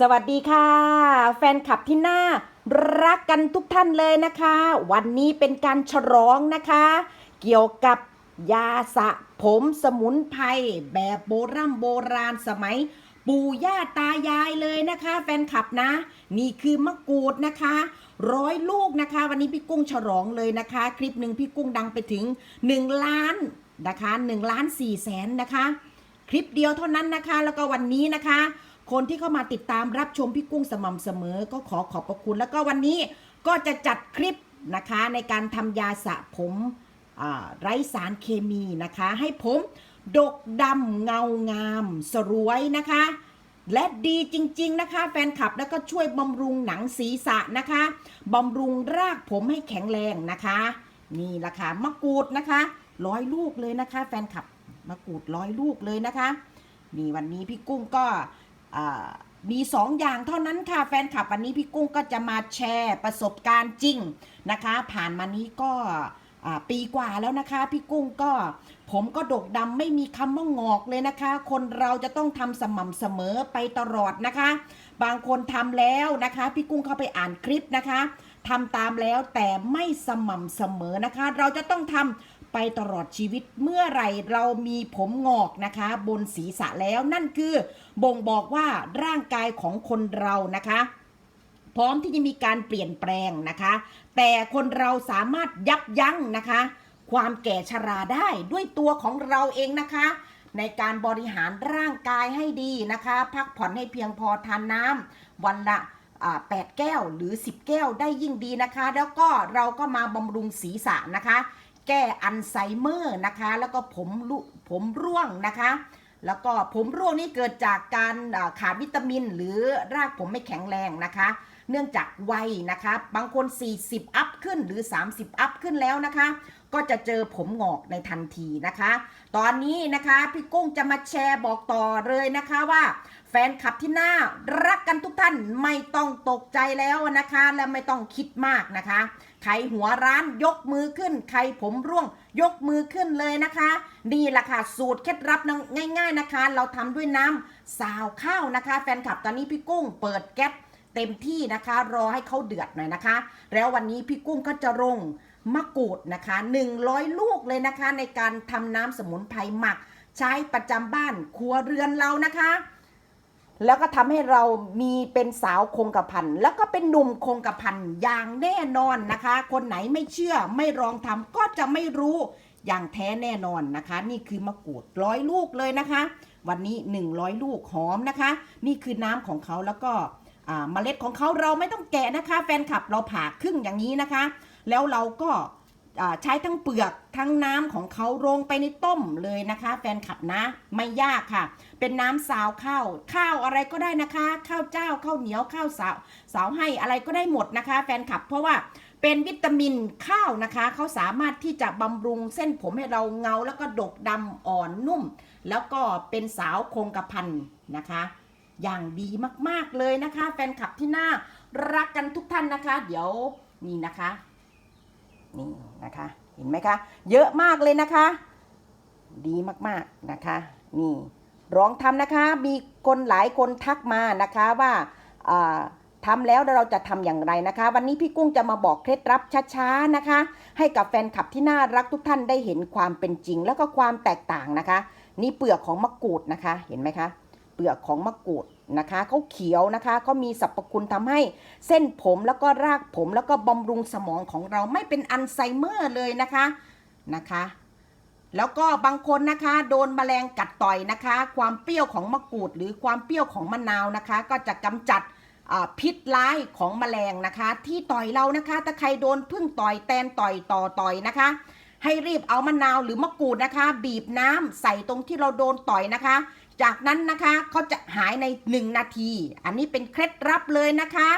สวัสดีค่ะ แฟนคลับที่น่ารักกันทุกท่านเลยนะคะ วันนี้เป็นการฉลองนะคะ เกี่ยวกับยาสระผมสมุนไพรแบบโบราณโบราณสมัย ปู่ย่าตายายเลยนะคะ แฟนคลับนะ นี่คือมะกรูดนะคะร้อยลูกนะคะ วันนี้พี่กุ้งฉลองเลยนะคะ คลิปหนึ่งพี่กุ้งดังไปถึง 1 ล้านนะคะ1ล้าน4แสนนะคะ คลิปเดียวเท่านั้นนะคะ แล้วก็วันนี้นะคะ คนที่เข้ามาติดตามรับชมพี่กุ้งสม่ำเสมอ ก็ขอขอบพระคุณ แล้วก็วันนี้ก็จะจัดคลิปนะคะในการทำยาสระผมไร้สารเคมีนะคะ ให้ผมดกดำเงางาม สรวยนะคะ และดีจริง ๆ นะคะ แฟนคลับแล้วก็ช่วยบำรุงหนังศีรษะนะคะบำรุงรากผมให้แข็งแรงนะคะ นี่ละค่ะมะกรูดนะคะร้อยลูกเลยนะคะ แฟนคลับมะกรูดร้อยลูกเลยนะคะ นี่วันนี้พี่กุ้งก็ มีสองอย่างเท่านั้นค่ะแฟนคลับวันนี้พี่กุ้งก็จะมาแชร์ประสบการณ์จริงนะคะ ผ่านมานี้ก็ปีกว่าแล้วนะคะ พี่กุ้งก็ผมก็ดกดำไม่มีคำว่างอกเลยนะคะ คนเราจะต้องทำสม่ำเสมอไปตลอดนะคะ บางคนทำแล้วนะคะ พี่กุ้งเข้าไปอ่านคลิปนะคะทำตามแล้วแต่ไม่สม่ำเสมอนะคะ เราจะต้องทำ ไปตลอดชีวิตเมื่อไหร่เรามีผมงอกนะคะ บนศีรษะแล้วนั่นคือ บ่งบอกว่าร่างกายของคนเรานะคะพร้อมที่จะมีการเปลี่ยนแปลงนะคะ แต่คนเราสามารถยับยั้งนะคะ ความแก่ชราได้ด้วยตัวของเราเองนะคะ ในการบริหารร่างกายให้ดีนะคะ พักผ่อนให้เพียงพอทานน้ำวันละ8 แก้วหรือ 10 แก้วได้ยิ่งดีนะคะ แล้วก็เราก็มาบำรุงศีรษะนะคะ แก้อัลไซเมอร์นะคะ แล้วก็ผมรุผมร่วงนะคะ แล้วก็ผมร่วงนี่เกิดจากการขาดวิตามิน หรือรากผมไม่แข็งแรงนะคะ เนื่องจากวัยนะคะ บางคน 40 อัพขึ้นหรือ 30 อัพขึ้นแล้วนะคะ ก็จะเจอผมงอกในทันทีนะคะ ตอนนี้นะคะพี่กุ้งจะมาแชร์บอกต่อเลยนะคะว่าแฟนคลับที่น่ารักกันทุกท่านไม่ต้องตกใจแล้วนะคะ และไม่ต้องคิดมากนะคะ ใครหัวร้านยกมือขึ้น ใครผมร่วง ยกมือขึ้นเลยนะคะ นี่แหละค่ะสูตรเคล็ดลับง่าย ๆนะคะ เราทำด้วยน้ำสาวข้าวนะคะ แฟนคลับตอนนี้พี่กุ้งเปิดแก๊สเต็มที่นะคะ รอให้เขาเดือดหน่อยนะคะ แล้ววันนี้พี่กุ้งก็จะลงมะกรูดนะคะ 100 ลูกเลยนะคะ ในการทำน้ำสมุนไพรหมัก ใช้ประจำบ้านครัวเรือนเรานะคะ แล้วก็ทำให้เรามีเป็นสาวคงกระพันแล้วก็เป็นหนุ่มคงกระพันอย่างแน่นอนนะคะ คนไหนไม่เชื่อไม่ลองทำก็จะไม่รู้อย่างแท้แน่นอนนะคะ นี่คือมะกรูดร้อยลูกเลยนะคะ วันนี้ 100 ลูกหอมนะคะ นี่คือน้ำของเขาแล้วก็เมล็ดของเขาเราไม่ต้องแกะนะคะ แฟนคลับเราผ่าครึ่งอย่างนี้นะคะ แล้วเราก็ ใช้ทั้งเปลือกทั้งน้ำของเขาลงไปในต้มเลยนะคะ แฟนคลับนะไม่ยากค่ะ เป็นน้ำสาวข้าวข้าวอะไรก็ได้นะคะ ข้าวเจ้าข้าวเหนียวข้าวสาวสาวให้อะไรก็ได้หมดนะคะ แฟนคลับเพราะว่าเป็นวิตามินข้าวนะคะเขาสามารถที่จะบำรุงเส้นผมให้เราเงา แล้วก็ดกดำอ่อนนุ่ม แล้วก็เป็นสาวคงกระพันนะคะอย่างดีมาก ๆ เลยนะคะ แฟนคลับที่น่ารักกันทุกท่านนะคะ เดี๋ยวนี่นะคะ นี่นะคะเห็นไหมคะ เยอะมากเลยนะคะ ดีมากๆนะคะนี่ลองทำนะคะ มีคนหลายคนทักมานะคะว่าทำแล้วเราจะทำอย่างไรนะคะ วันนี้พี่กุ้งจะมาบอกเคล็ดลับช้าๆนะคะ ให้กับแฟนคลับที่น่ารักทุกท่านได้เห็นความเป็นจริง แล้วก็ความแตกต่างนะคะ นี่เปลือกของมะกรูดนะคะเห็นไหมคะ เปลือกของมะกรูดนะคะเขาเขียวนะคะเขามีสรรพคุณทำให้เส้นผมแล้วก็รากผมแล้วก็บำรุงสมองของเราไม่เป็นอัลไซเมอร์เลยนะคะนะคะ แล้วก็บางคนนะคะโดนแมลงกัดต่อยนะคะ ความเปรี้ยวของมะกรูด หรือความเปรี้ยวของมะนาวนะคะ ก็จะกำจัดพิษร้ายของแมลงนะคะ ที่ต่อยเรานะคะ ถ้าใครโดนพึ่งต่อยแตนต่อยต่อต่อยนะคะ ให้รีบเอามะนาวหรือมะกรูดนะคะ บีบน้ำใส่ตรงที่เราโดนต่อยนะคะ จากนั้นนะคะเขาจะหายใน 1 นาที อันนี้เป็นเคล็ดลับเลยนะคะ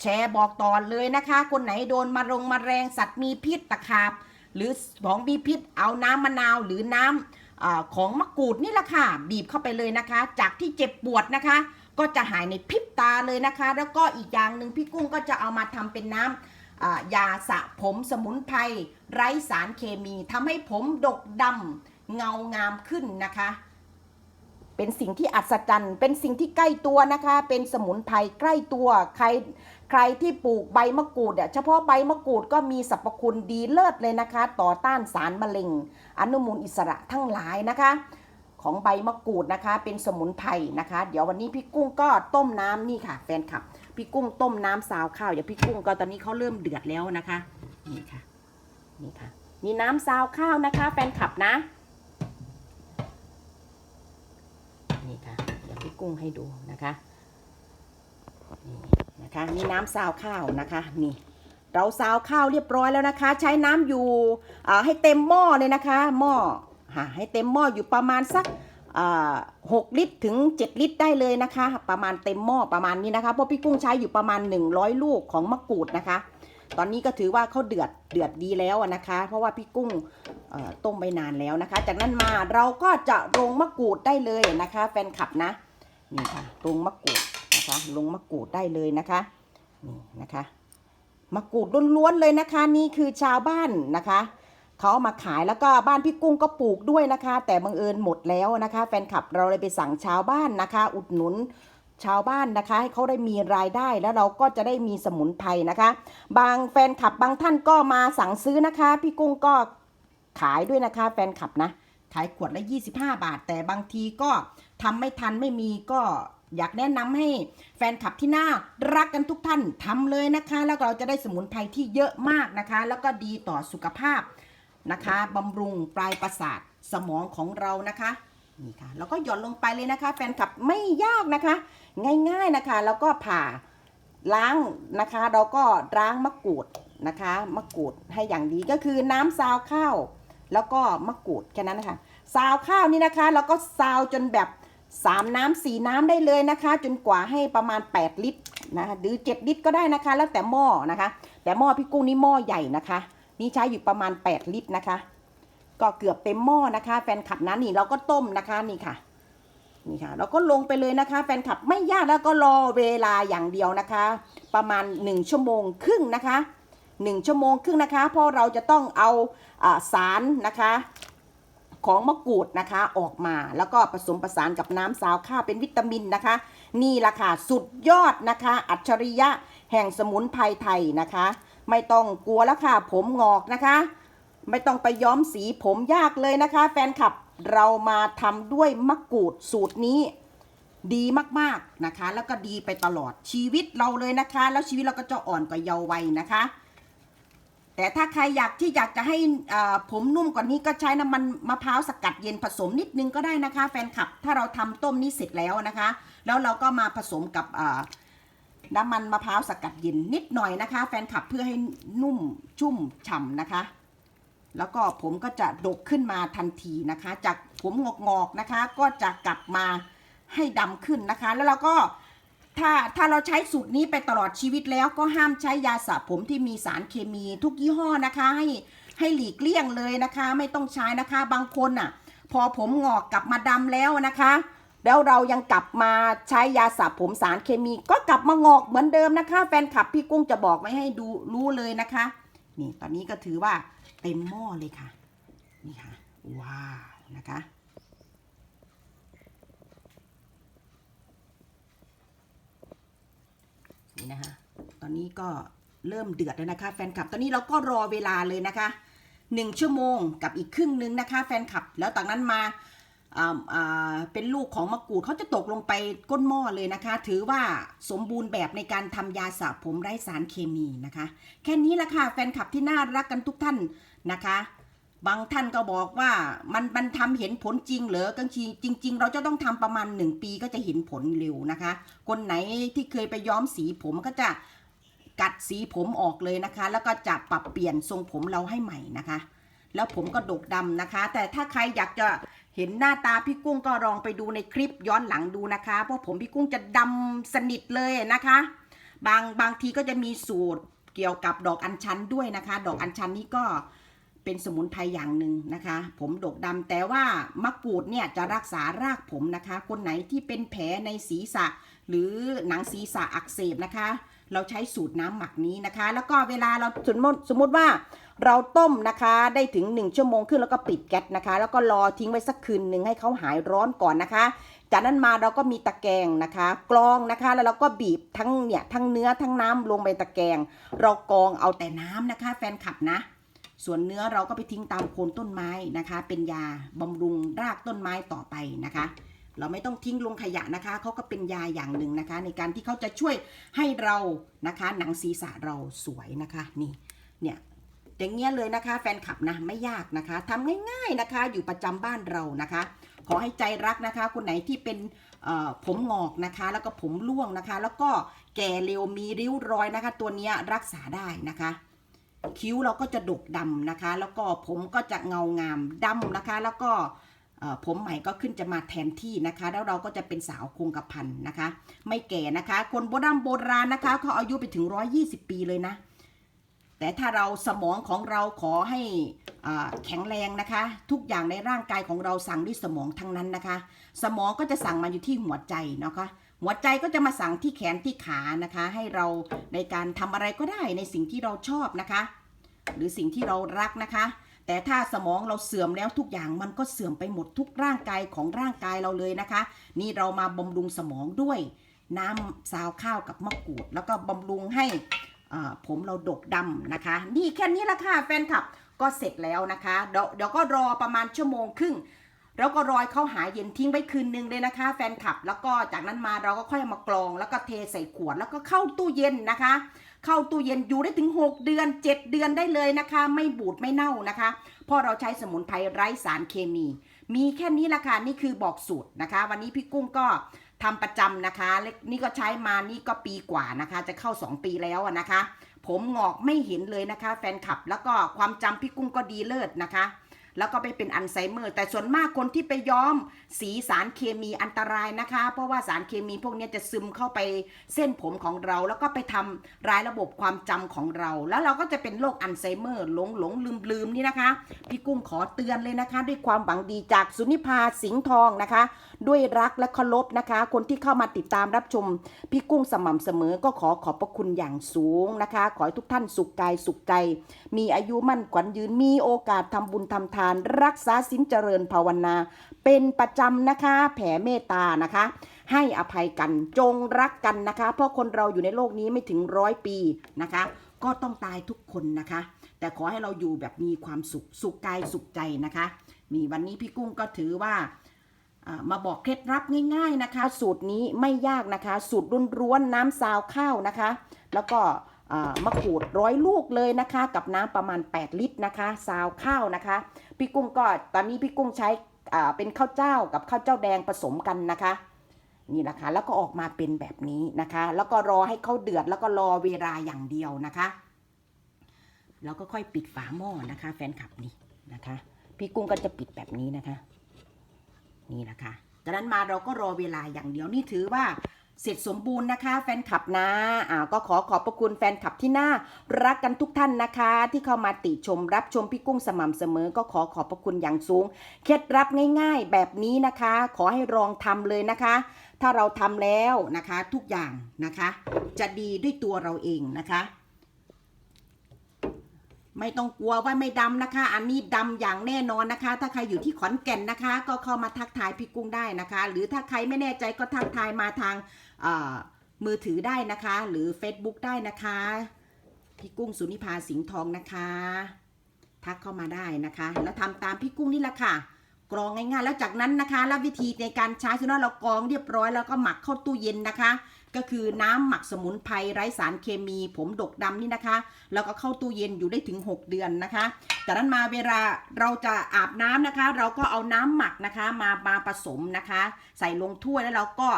แชร์บอกต่อเลยนะคะ คนไหนโดนมารงมาแรงสัตว์มีพิษตะขาบ หรือของมีพิษเอาน้ำมะนาวหรือน้ำอของมะกรูดนี่แหละค่ะ บีบเข้าไปเลยนะคะ จากที่เจ็บปวดนะคะ ก็จะหายในพริบตาเลยนะคะ แล้วก็อีกอย่างหนึ่งพี่กุ้งก็จะเอามาทำเป็นน้ำอ่ายาสระผมสมุนไพรไร้สารเคมีทำให้ผมดกดำเงางามขึ้นนะคะ เป็นสิ่งที่อัศจรรย์ เป็นสิ่งที่ใกล้ตัวนะคะ เป็นสมุนไพรใกล้ตัว ใครใครที่ปลูกใบมะกรูดเนี่ยเฉพาะใบมะกรูดก็มีสรรพคุณดีเลิศเลยนะคะ ต่อต้านสารมะเร็ง อนุมูลอิสระทั้งหลายนะคะ ของใบมะกรูดนะคะ เป็นสมุนไพรนะคะ เดี๋ยววันนี้พี่กุ้งก็ต้มน้ำนี่ค่ะ แฟนคลับ พี่กุ้งต้มน้ำซาวข้าวเดี๋ยวพี่กุ้งก็ตอนนี้เขาเริ่มเดือดแล้วนะคะ นี่ค่ะ นี่ค่ะ มีน้ำซาวข้าวนะคะ แฟนคลับนะ นี่ค่ะ เดี๋ยวพี่กุ้งให้ดูนะคะ นี่นะคะมีน้ำซาวข้าวนะคะ นี่ เราซาวข้าวเรียบร้อยแล้วนะคะ ใช้น้ำอยู่อ่าให้เต็มหม้อเลยนะคะ หม้อฮะให้เต็มหม้ออยู่ประมาณสักอ่าหกลิตรถึง 7 ลิตรได้เลยนะคะ ประมาณเต็มหม้อประมาณนี้นะคะเพราะพี่กุ้งใช้อยู่ประมาณ 100 ลูกของมะกรูดนะคะ ตอนนี้ก็ถือว่าเขาเดือดเดือดดีแล้วอะนะคะ เพราะว่าพี่กุ้งเอ่อ ต้มไปนานแล้วนะคะ จากนั้นมาเราก็จะลงมะกรูดได้เลยนะคะ แฟนคลับนะนี่ค่ะลงมะกรูดนะคะ ลงมะกรูดได้เลยนะคะนี่นะคะมะกรูดล้วนๆเลยนะคะ นี่คือชาวบ้านนะคะเขาเอามาขายแล้วก็บ้านพี่กุ้งก็ปลูกด้วยนะคะ แต่บังเอิญหมดแล้วนะคะ แฟนคลับเราเลยไปสั่งชาวบ้านนะคะ อุดหนุนชาวบ้านนะคะ ให้เขาได้มีรายได้แล้วเราก็จะได้มีสมุนไพรนะคะ บางแฟนคลับบางท่านก็มาสั่งซื้อนะคะ พี่กุ้งก็ ขายด้วยนะคะแฟนคลับนะ ขายขวดละ 25 บาท แต่บางทีก็ทำไม่ทันไม่มีก็อยากแนะนำให้แฟนคลับที่น่ารักกันทุกท่านทำเลยนะคะ แล้วเราจะได้สมุนไพรที่เยอะมากนะคะ แล้วก็ดีต่อสุขภาพนะคะบำรุงปลายประสาทสมองของเรานะคะนี่ค่ะแล้วก็หย่อนลงไปเลยนะคะ แฟนคลับไม่ยากนะคะ ง่ายๆนะคะ แล้วก็ผ่าล้างนะคะ เราก็ล้างมะกรูดนะคะมะกรูดให้อย่างดีก็คือน้ำซาวข้าว แล้วก็มะกรูดแค่นั้นนะคะซาวข้าวนี่นะคะ แล้วก็ซาวจนแบบสามน้ำสี่น้ำได้เลยนะคะ จนกว่าให้ประมาณ 8 ลิตรนะคะหรือ 7 ลิตรก็ได้นะคะ แล้วแต่หม้อนะคะ แต่หม้อพี่กุ้งนี่หม้อใหญ่นะคะ นี่ใช้อยู่ประมาณ 8 ลิตรนะคะ ก็เกือบเต็มหม้อนะคะ แฟนคลับนะนี่เราก็ต้มนะคะนี่ค่ะนี่ค่ะเราก็ลงไปเลยนะคะ แฟนคลับไม่ยากแล้วก็รอเวลาอย่างเดียวนะคะ ประมาณ 1 ชั่วโมงครึ่งนะคะ 1 ชั่วโมงครึ่งนะคะ เพราะเราจะต้องเอาอาสารนะคะของมะกรูดนะคะออกมาแล้วก็ผสมผสานกับน้ำซาวข้าวเป็นวิตามินนะคะ นี่ละค่ะสุดยอดนะคะ อัจฉริยะแห่งสมุนไพรไทยนะคะ ไม่ต้องกลัวแล้วค่ะผมงอกนะคะ ไม่ต้องไปย้อมสีผมยากเลยนะคะ แฟนคลับเรามาทำด้วยมะกรูดสูตรนี้ดีมากๆนะคะ แล้วก็ดีไปตลอดชีวิตเราเลยนะคะ แล้วชีวิตเราก็จะอ่อนกว่าเยาว์วัยนะคะ แต่ถ้าใครอยากที่อยากจะให้ผมนุ่มกว่านี้ก็ใช้น้ำมันมะพร้าวสกัดเย็นผสมนิดนึงก็ได้นะคะ แฟนคลับถ้าเราทำต้มนี้เสร็จแล้วนะคะ แล้วเราก็มาผสมกับน้ำมันมะพร้าวสกัดเย็นนิดหน่อยนะคะ แฟนคลับเพื่อให้นุ่มชุ่มฉ่ำนะคะ แล้วก็ผมก็จะดกขึ้นมาทันทีนะคะ จากผมงอกๆนะคะ ก็จะกลับมาให้ดำขึ้นนะคะ แล้วเราก็ ถ้าถ้าเราใช้สูตรนี้ไปตลอดชีวิตแล้วก็ห้ามใช้ยาสระผมที่มีสารเคมีทุกยี่ห้อนะคะ ให้ให้หลีกเลี่ยงเลยนะคะ ไม่ต้องใช้นะคะ บางคนอะ พอผมงอกกลับมาดำแล้วนะคะ แล้วเรายังกลับมาใช้ยาสระผมสารเคมี ก็กลับมางอกเหมือนเดิมนะคะ แฟนคลับพี่กุ้งจะบอกไว้ให้ดูรู้เลยนะคะ นี่ตอนนี้ก็ถือว่าเต็มหม้อเลยค่ะ นี่ค่ะว้าวนะคะ นะคะ ตอนนี้ก็เริ่มเดือดแล้วนะคะ แฟนคลับ ตอนนี้เราก็รอเวลาเลยนะคะหนึ่งชั่วโมงกับอีกครึ่งนึงนะคะ แฟนคลับ แล้วจากนั้นมาอ่าอ่าเป็นลูกของมะกรูดเขาจะตกลงไปก้นหม้อเลยนะคะ ถือว่าสมบูรณ์แบบในการทำยาสระผมไร้สารเคมีนะคะ แค่นี้ละค่ะแฟนคลับที่น่ารักกันทุกท่านนะคะ บางท่านก็บอกว่ามันมันทำเห็นผลจริงเหรอบางทีจริง ๆ เราจะต้องทำประมาณหนึ่งปีก็จะเห็นผลเร็วนะคะ คนไหนที่เคยไปย้อมสีผมก็จะกัดสีผมออกเลยนะคะ แล้วก็จะปรับเปลี่ยนทรงผมเราให้ใหม่นะคะ แล้วผมก็ดกดำนะคะ แต่ถ้าใครอยากจะเห็นหน้าตาพี่กุ้งก็ลองไปดูในคลิปย้อนหลังดูนะคะ เพราะผมพี่กุ้งจะดำสนิทเลยนะคะ บางบางทีก็จะมีสูตรเกี่ยวกับดอกอัญชันด้วยนะคะ ดอกอัญชันนี่ก็ เป็นสมุนไพรอย่างหนึ่งนะคะ ผมดกดำแต่ว่ามะกรูดเนี่ยจะรักษารากผมนะคะ คนไหนที่เป็นแผลในศีรษะ หรือหนังศีรษะอักเสบนะคะ เราใช้สูตรน้ำหมักนี้นะคะ แล้วก็เวลาเราสมมติสมมติว่าเราต้มนะคะได้ถึง 1 ชั่วโมงขึ้นแล้วก็ปิดแก๊สนะคะ แล้วก็รอทิ้งไว้สักคืนหนึ่งให้เขาหายร้อนก่อนนะคะ จากนั้นมาเราก็มีตะแกรงนะคะกรองนะคะ แล้วเราก็บีบทั้งเนี่ยทั้งเนื้อทั้งน้ำลงไปตะแกรงเรากรองเอาแต่น้ำนะคะ แฟนคลับนะ ส่วนเนื้อเราก็ไปทิ้งตามโคนต้นไม้นะคะ เป็นยาบำรุงรากต้นไม้ต่อไปนะคะ เราไม่ต้องทิ้งลงขยะนะคะเขาก็เป็นยาอย่างหนึ่งนะคะ ในการที่เขาจะช่วยให้เรานะคะ หนังศีรษะเราสวยนะคะนี่เนี่ยอย่างเงี้ยเลยนะคะ แฟนคลับนะไม่ยากนะคะทำง่ายๆนะคะ อยู่ประจำบ้านเรานะคะ ขอให้ใจรักนะคะ คนไหนที่เป็นผมงอกนะคะ แล้วก็ผมร่วงนะคะ แล้วก็แก่เร็วมีริ้วรอยนะคะ ตัวเนี้ยรักษาได้นะคะ คิ้วเราก็จะดกดำนะคะ แล้วก็ผมก็จะเงางามดำนะคะ แล้วก็ผมใหม่ก็ขึ้นจะมาแทนที่นะคะ แล้วเราก็จะเป็นสาวคงกระพันนะคะ ไม่แก่นะคะ คนโบราณโบราณนะคะเขาอายุไปถึง 120 ปีเลยนะ แต่ถ้าเราสมองของเราขอให้แข็งแรงนะคะ ทุกอย่างในร่างกายของเราสั่งด้วยสมองทั้งนั้นนะคะ สมองก็จะสั่งมาอยู่ที่หัวใจนะคะ หัวใจก็จะมาสั่งที่แขนที่ขานะคะ ให้เราในการทำอะไรก็ได้ในสิ่งที่เราชอบนะคะ หรือสิ่งที่เรารักนะคะ แต่ถ้าสมองเราเสื่อมแล้วทุกอย่างมันก็เสื่อมไปหมดทุกร่างกายของร่างกายเราเลยนะคะ นี่เรามาบำรุงสมองด้วย น้ำซาวข้าวกับมะกรูด แล้วก็บำรุงให้ผมเราดกดำนะคะ นี่แค่นี้ละค่ะแฟนคลับก็เสร็จแล้วนะคะเดี๋ยวเดี๋ยวก็รอประมาณชั่วโมงครึ่ง แล้วก็รอยเข้าหาเย็นทิ้งไว้คืนนึงเลยนะคะ แฟนคลับ แล้วก็จากนั้นมาเราก็ค่อยมากรอง แล้วก็เทใส่ขวดแล้วก็เข้าตู้เย็นนะคะ เข้าตู้เย็นอยู่ได้ถึง 6 เดือน 7 เดือนได้เลยนะคะ ไม่บูดไม่เน่านะคะเพราะเราใช้สมุนไพรไร้สารเคมี มีแค่นี้ละค่ะนี่คือบอกสูตรนะคะ วันนี้พี่กุ้งก็ทำประจำนะคะเล็กนี่ก็ใช้มานี่ก็ปีกว่านะคะ จะเข้า 2 ปีแล้วนะคะ ผมงอกไม่เห็นเลยนะคะ แฟนคลับแล้วก็ความจำพี่กุ้งก็ดีเลิศนะคะ แล้วก็ไปเป็นอัลไซเมอร์ แต่ส่วนมากคนที่ไปย้อมสีสารเคมีอันตรายนะคะ เพราะว่าสารเคมีพวกนี้จะซึมเข้าไปเส้นผมของเรา แล้วก็ไปทำร้ายระบบความจำของเรา แล้วเราก็จะเป็นโรคอัลไซเมอร์หลงหลงลืมลืมนี่นะคะ พี่กุ้งขอเตือนเลยนะคะ ด้วยความหวังดีจากสุนิพาสิงห์ทองนะคะ ด้วยรักและเคารพนะคะ คนที่เข้ามาติดตามรับชม พี่กุ้งสม่ำเสมอก็ขอขอบพระคุณอย่างสูงนะคะ ขอให้ทุกท่านสุขกายสุขใจ มีอายุมั่นขวัญยืนมีโอกาสทำบุญทำทาน รักษาสินเจริญภาวนา เป็นประจำนะคะ แผ่เมตตานะคะ ให้อภัยกันจงรักกันนะคะ เพราะคนเราอยู่ในโลกนี้ไม่ถึงร้อยปีนะคะ ก็ต้องตายทุกคนนะคะ แต่ขอให้เราอยู่แบบมีความสุขสุขกายสุขใจนะคะ มีวันนี้พี่กุ้งก็ถือว่าอ่า มาบอกเคล็ดลับง่าย ๆนะคะ สูตรนี้ไม่ยากนะคะ สูตรร้วนๆน้ำซาวข้าวนะคะ แล้วก็มะกรูดร้อยลูกเลยนะคะ กับน้ำประมาณ 8 ลิตรนะคะซาวข้าวนะคะ พี่กุ้งก็ตอนนี้พี่กุ้งใช้เป็นข้าวเจ้ากับข้าวเจ้าแดงผสมกันนะคะ นี่แหละค่ะแล้วก็ออกมาเป็นแบบนี้นะคะ แล้วก็รอให้เขาเดือดแล้วก็รอเวลาอย่างเดียวนะคะ แล้วก็ค่อยปิดฝาหม้อนะคะ แฟนคลับนี่นะคะ พี่กุ้งก็จะปิดแบบนี้นะคะ นี่นะคะจากนั้นมาเราก็รอเวลาอย่างเดียวนี่ถือว่าเสร็จสมบูรณ์นะคะ แฟนคลับนะอ่าก็ขอขอบพระคุณแฟนคลับที่น่ารักกันทุกท่านนะคะ ที่เข้ามาติชมรับชมพี่กุ้งสม่ำเสมอ ก็ขอขอบพระคุณอย่างสูง เคล็ดลับง่าย ๆ แบบนี้นะคะ ขอให้ลองทำเลยนะคะ ถ้าเราทำแล้วนะคะทุกอย่างนะคะ จะดีด้วยตัวเราเองนะคะ ไม่ต้องกลัวว่าไม่ดำนะคะ อันนี้ดำอย่างแน่นอนนะคะ ถ้าใครอยู่ที่ขอนแก่นนะคะ ก็เข้ามาทักทายพี่กุ้งได้นะคะ หรือถ้าใครไม่แน่ใจก็ทักทายมาทางมือถือได้นะคะ หรือ Facebook ได้นะคะ พี่กุ้งสุนิพาสิงห์ทองนะคะ ทักเข้ามาได้นะคะ แล้วทำตามพี่กุ้งนี่แหละค่ะกรองง่ายๆแล้วจากนั้นนะคะ แล้ววิธีในการใช้คือเรากรองเรียบร้อยแล้วก็หมักเข้าตู้เย็นนะคะ ก็คือน้ำหมักสมุนไพรไร้สารเคมี ผมดกดำนี่นะคะ แล้วก็เข้าตู้เย็นอยู่ได้ถึง 6 เดือนนะคะ จากนั้นมาเวลาเราจะอาบน้ำนะคะ เราก็เอาน้ำหมักนะคะมามาผสมนะคะ ใส่ลงถ้วยแล้วเราก็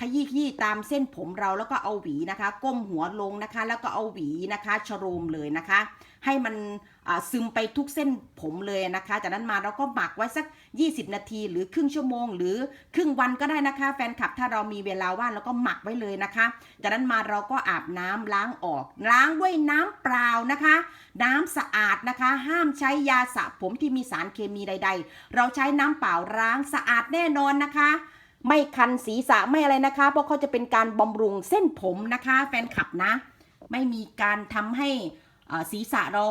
ขยี้ขยี้ตามเส้นผมเราแล้วก็เอาหวีนะคะ ก้มหัวลงนะคะ แล้วก็เอาหวีนะคะชโรมเลยนะคะ ให้มันซึมไปทุกเส้นผมเลยนะคะ จากนั้นมาเราก็หมักไว้สัก 20 นาที หรือครึ่งชั่วโมง หรือครึ่งวันก็ได้นะคะ แฟนคลับถ้าเรามีเวลาว่างเราก็หมักไว้เลยนะคะ จากนั้นมาเราก็อาบน้ำล้างออก ล้างด้วยน้ำเปล่านะคะ น้ำสะอาดนะคะ ห้ามใช้ยาสระผมที่มีสารเคมีใด ๆ เราใช้น้ำเปล่าล้างสะอาดแน่นอนนะคะไม่คันศีรษะไม่อะไรนะคะ เพราะเขาจะเป็นการบำรุงเส้นผมนะคะ แฟนคลับนะ ไม่มีการทำให้ ศีรษะเรา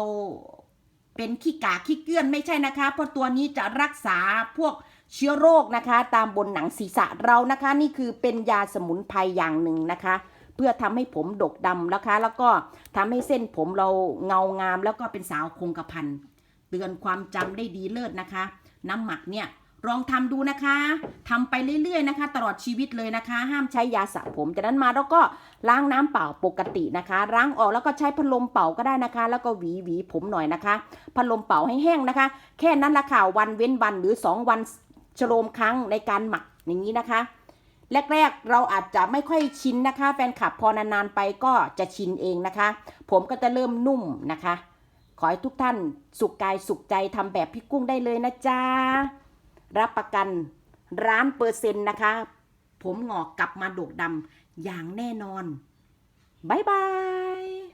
เป็นขี้กาขี้เกื้อนไม่ใช่นะคะ เพราะตัวนี้จะรักษาพวกเชื้อโรคนะคะ ตามบนหนังศีรษะเรานะคะ นี่คือเป็นยาสมุนไพรอย่างหนึ่งนะคะ เพื่อทำให้ผมดกดำนะคะ แล้วก็ทำให้เส้นผมเราเงางาม แล้วก็เป็นสาวคงกระพันเตือนความจำได้ดีเลิศนะคะ น้ำหมักเนี่ย ลองทำดูนะคะทำไปเรื่อยๆนะคะ ตลอดชีวิตเลยนะคะ ห้ามใช้ยาสระผม จากนั้นมาเราก็ล้างน้ำเปล่าปกตินะคะ ล้างออกแล้วก็ใช้พัดลมเป่าก็ได้นะคะ แล้วก็หวีหวีผมหน่อยนะคะ พัดลมเป่าให้แห้งนะคะ แค่นั้นละค่ะ วันเว้นวันหรือ 2 วันชโลมครั้งในการหมักอย่างนี้นะคะ แรกๆเราอาจจะไม่ค่อยชินนะคะ แฟนคลับพอนานๆไปก็จะชินเองนะคะ ผมก็จะเริ่มนุ่มนะคะ ขอให้ทุกท่านสุขกายสุขใจทำแบบพี่กุ้งได้เลยนะจ๊ะ รับประกันร้านเปอร์เซ็นต์นะคะ ผมหงอกกลับมาโดกดำอย่างแน่นอน บ๊ายบาย